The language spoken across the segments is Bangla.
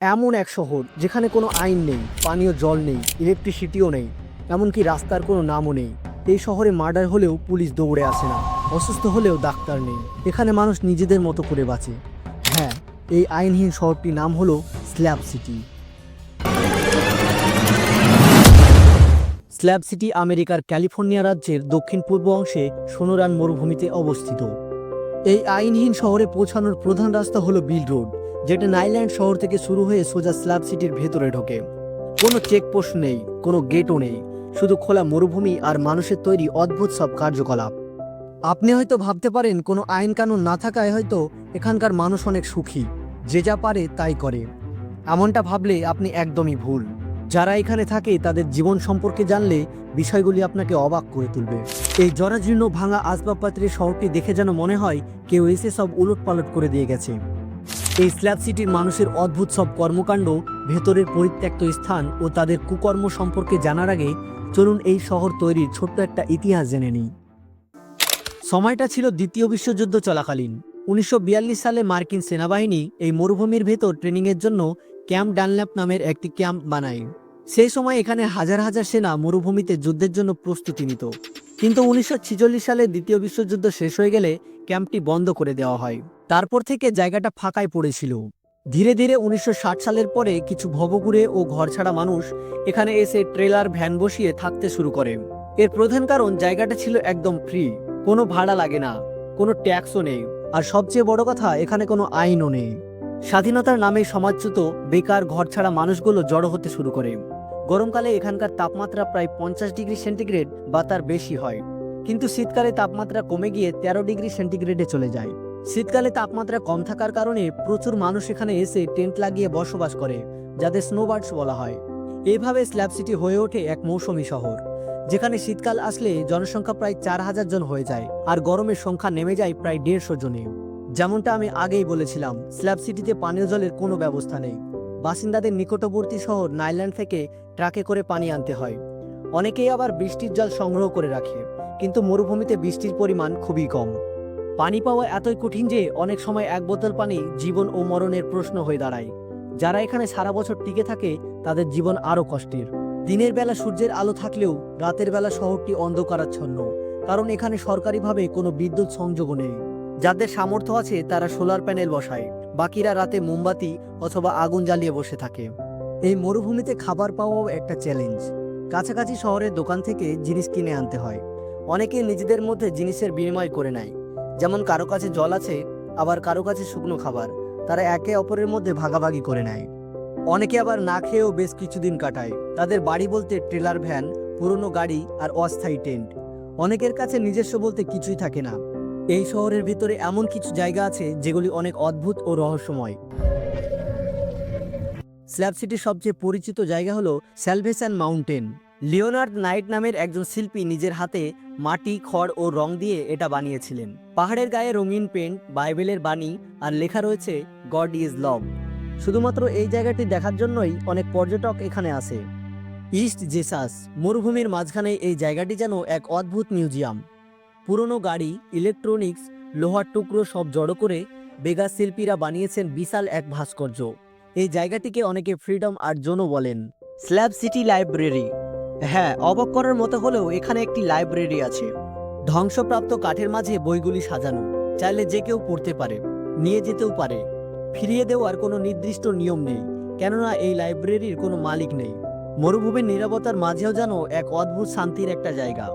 এমন এক শহর যেখানে কোনো আইন নেই, পানীয় জল নেই ইলেকট্রিসিটিও নেই, এমনকি রাস্তার কোনো নামও নেই। এই শহরে মার্ডার হলেও পুলিশ দৌড়ে আসে না, অসুস্থ হলেও ডাক্তার নেই। এখানে মানুষ নিজেদের মতো করে বাঁচে। হ্যাঁ এই আইনহীন শহরটির নাম হলো স্ল্যাব সিটি। স্ল্যাব সিটি আমেরিকার ক্যালিফোর্নিয়া রাজ্যের দক্ষিণ পূর্ব অংশে সোনোরান মরুভূমিতে অবস্থিত। এই আইনহীন শহরে পৌঁছানোর প্রধান রাস্তা হলো বিল রোড। যেটা নাইল্যান্ড শহর থেকে শুরু হয়ে সোজা স্লাব সিটির ভেতরে ঢোকে। কোনো চেকপোস্ট নেই, কোনো গেটও নেই, শুধু খোলা মরুভূমি আর মানুষের তৈরি অদ্ভুত সব কার্যকলাপ। আপনি হয়তো ভাবতে পারেন, কোনো আইন কানুন না থাকায় হয়তো এখানকার মানুষ অনেক সুখী, যে যা পারে তাই করে। এমনটা ভাবলে আপনি একদমই ভুল। যারা এখানে থাকে, তাদের জীবন সম্পর্কে জানলে বিষয়গুলি আপনাকে অবাক করে তুলবে। এই জরাজীর্ণ ভাঙা আসবাবপত্রের শহরটি দেখে যেন মনে হয় কেউ এসে সব উলট পালট করে দিয়ে গেছে। এই স্ল্যাব সিটির মানুষের অদ্ভুত সব কর্মকাণ্ড, ভেতরের পরিত্যক্ত স্থান ও তাদের কুকর্ম সম্পর্কে জানার আগে চলুন এই শহর তৈরির ছোট্ট একটা ইতিহাস জেনে নিই। সময়টা ছিল দ্বিতীয় বিশ্বযুদ্ধ চলাকালীন। উনিশশো বিয়াল্লিশ সালে মার্কিন সেনাবাহিনী এই মরুভূমির ভেতর ট্রেনিংয়ের জন্য ক্যাম্প ডানল্যাপ নামের একটি ক্যাম্প বানায়। সেই সময় এখানে হাজার হাজার সেনা মরুভূমিতে যুদ্ধের জন্য প্রস্তুতি নিত। কিন্তু উনিশশো ছেচল্লিশ সালে দ্বিতীয় বিশ্বযুদ্ধ শেষ হয়ে গেলে ক্যাম্পটি বন্ধ করে দেওয়া হয়। তারপর থেকে জায়গাটা ফাঁকায় পড়েছিল। ধীরে ধীরে উনিশশো ষাট সালের পরে কিছু ভবঘুরে ও ঘরছাড়া মানুষ এখানে এসে ট্রেলার, ভ্যান বসিয়ে থাকতে শুরু করে। এর প্রধান কারণ, জায়গাটা ছিল একদম ফ্রি কোনো ভাড়া লাগে না, কোনো ট্যাক্সও নেই। আর সবচেয়ে বড় কথা, এখানে কোনো আইনও নেই। স্বাধীনতার নামে সমাজচ্যুত বেকার, ঘরছাড়া মানুষগুলো জড়ো হতে শুরু করে। গরমকালে এখানকার তাপমাত্রা প্রায় পঞ্চাশ ডিগ্রি সেন্টিগ্রেড বা তার বেশি হয়। কিন্তু শীতকালে তাপমাত্রা কমে গিয়ে তেরো ডিগ্রি সেন্টিগ্রেডে চলে যায়। শীতকালে তাপমাত্রা কম থাকার কারণে প্রচুর মানুষ এখানে এসে টেন্ট লাগিয়ে বসবাস করে, যাদের স্নোবার্ডস বলা হয়। এইভাবে স্ল্যাব সিটি হয়ে ওঠে এক মৌসুমী শহর, যেখানে শীতকাল আসলে জনসংখ্যা প্রায় চার হাজার জন হয়ে যায় আর গরমের সংখ্যা নেমে যায় প্রায় দেড়শো জনে। যেমনটা আমি আগেই বলেছিলাম স্ল্যাব সিটিতে পানীয় জলের কোনো ব্যবস্থা নেই। বাসিন্দাদের নিকটবর্তী শহর নাইল্যান্ড থেকে ট্রাকে করে পানি আনতে হয়। অনেকেই আবার বৃষ্টির জল সংগ্রহ করে রাখে, কিন্তু মরুভূমিতে বৃষ্টির পরিমাণ খুবই কম। পানি পাওয়া এতই কঠিন যে অনেক সময় এক বোতল পানি জীবন ও মরণের প্রশ্ন হয়ে দাঁড়ায়। যারা এখানে সারা বছর টিকে থাকে, তাদের জীবন আরও কষ্টের। দিনের বেলা সূর্যের আলো থাকলেও রাতের বেলা শহরটি অন্ধকারাচ্ছন্ন, কারণ এখানে সরকারিভাবে কোনো বিদ্যুৎ সংযোগও নেই। যাদের সামর্থ্য আছে, তারা সোলার প্যানেল বসায়, বাকিরা রাতে মোমবাতি অথবা আগুন জ্বালিয়ে বসে থাকে। এই মরুভূমিতে খাবার পাওয়াও একটা চ্যালেঞ্জ। কাছাকাছি শহরের দোকান থেকে জিনিস কিনে আনতে হয়। অনেকে নিজেদের মধ্যে জিনিসের বিনিময় করে নেয়। যেমন কারও কাছে জল আছে, আবার কারও কাছে শুকনো খাবার। তারা একে অপরের মধ্যে ভাগাভাগি করে নেয়। অনেকে আবার না খেয়েও বেশ কিছুদিন কাটায়। তাদের বাড়ি বলতে ট্রেলার ভ্যান, পুরনো গাড়ি আর অস্থায়ী টেন্ট। অনেকের কাছে নিজস্ব বলতে কিছুই থাকে না। এই শহরের ভিতরে এমন কিছু জায়গা আছে যেগুলি অনেক অদ্ভুত ও রহস্যময়। স্ল্যাব সিটির সবচেয়ে পরিচিত জায়গা হলো স্যালভেশন মাউন্টেন। লিওনার্ড নাইট নামের একজন শিল্পী নিজের হাতে মাটি, খড় ও রং দিয়ে এটা বানিয়েছিলেন। পাহাড়ের গায়ে রঙিন পেন্ট, বাইবেলের বাণী আর লেখা রয়েছে, গড ইজ লভ শুধুমাত্র এই জায়গাটি দেখার জন্যই অনেক পর্যটক এখানে আসে। ইস্ট জেসাস, মরুভূমির মাঝখানে এই জায়গাটি যেন এক অদ্ভুত মিউজিয়াম। পুরনো গাড়ি, ইলেকট্রনিক্স, লোহার টুকরো সব জড়ো করে বেগা শিল্পীরা বানিয়েছেন বিশাল এক ভাস্কর্য। এই জায়গাটিকে অনেকে ফ্রিডম আর্ট জোনও বলেন। Slab City library. হ্যাঁ অবাক করার মতো হলেও এখানে একটি লাইব্রেরি আছে। ধ্বংসপ্রাপ্ত কাঠের মাঝে বইগুলি সাজানো, চাইলে যে কেউ পড়তে পারে, নিয়ে যেতেও পারে। ফিরিয়ে দেওয়ার কোনো নির্দিষ্ট নিয়ম নেই, কেননা এই লাইব্রেরির কোনো মালিক নেই। মরুভূমির নিরাপত্তার মাঝেও যেন এক অদ্ভুত শান্তির একটা জায়গা।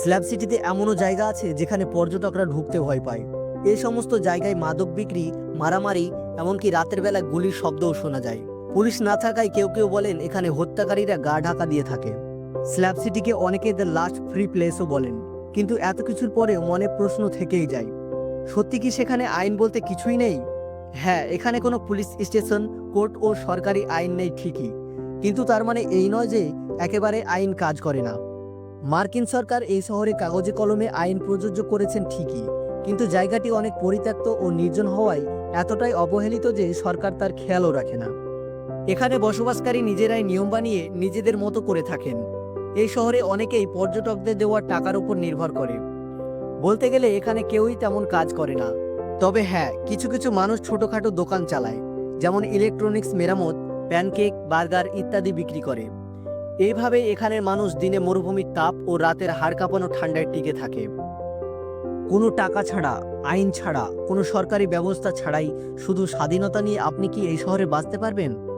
স্ল্যাব সিটিতে এমনও জায়গা আছে যেখানে পর্যটকরা ঢুকতে ভয় পায়। এই সমস্ত জায়গায় মাদক বিক্রি, মারামারি, এমনকি রাতের বেলা গুলির শব্দও শোনা যায়। পুলিশ না থাকায় কেউ কেউ বলেন এখানে হত্যাকারীরা গা ঢাকা দিয়ে থাকে। স্ল্যাব সিটিকে অনেকে দ্য লাস্ট ফ্রি প্লেসও বলেন, কিন্তু এত কিছুর পরেও মনে প্রশ্ন থেকেই যায়। সত্যি কি সেখানে আইন বলতে কিছুই নেই? হ্যাঁ এখানে কোনো পুলিশ স্টেশন, কোর্ট ও সরকারি আইন নেই ঠিকই, কিন্তু তার মানে এই নয় যে একেবারে আইন কাজ করে না। মার্কিন সরকার এই শহরে কাগজে কলমে আইন প্রযোজ্য করেছেন ঠিকই, কিন্তু জায়গাটি অনেক পরিত্যক্ত ও নির্জন হওয়ায় এতটাই অবহেলিত যে সরকার তার খেয়ালও রাখে না। এখানে বসবাসকারী নিজেরাই নিয়ম বানিয়ে নিজেদের মতো করে থাকেন। এই শহরে অনেকেই পর্যটকদের দেওয়া টাকার উপর নির্ভর করে। বলতে গেলে এখানে কেউই তেমন কাজ করে না। তবে হ্যাঁ কিছু কিছু মানুষ ছোটখাটো দোকান চালায়, যেমন ইলেকট্রনিক্স মেরামত প্যানকেক বার্গার ইত্যাদি বিক্রি করে। এইভাবে এখানের মানুষ দিনে মরুভূমির তাপ ও রাতের হাড় কাঁপানো ঠান্ডায় টিকে থাকে। কোনো টাকা ছাড়া, আইন ছাড়া, কোনো সরকারি ব্যবস্থা ছাড়াই শুধু স্বাধীনতা নিয়ে আপনি কি এই শহরে বাঁচতে পারবেন?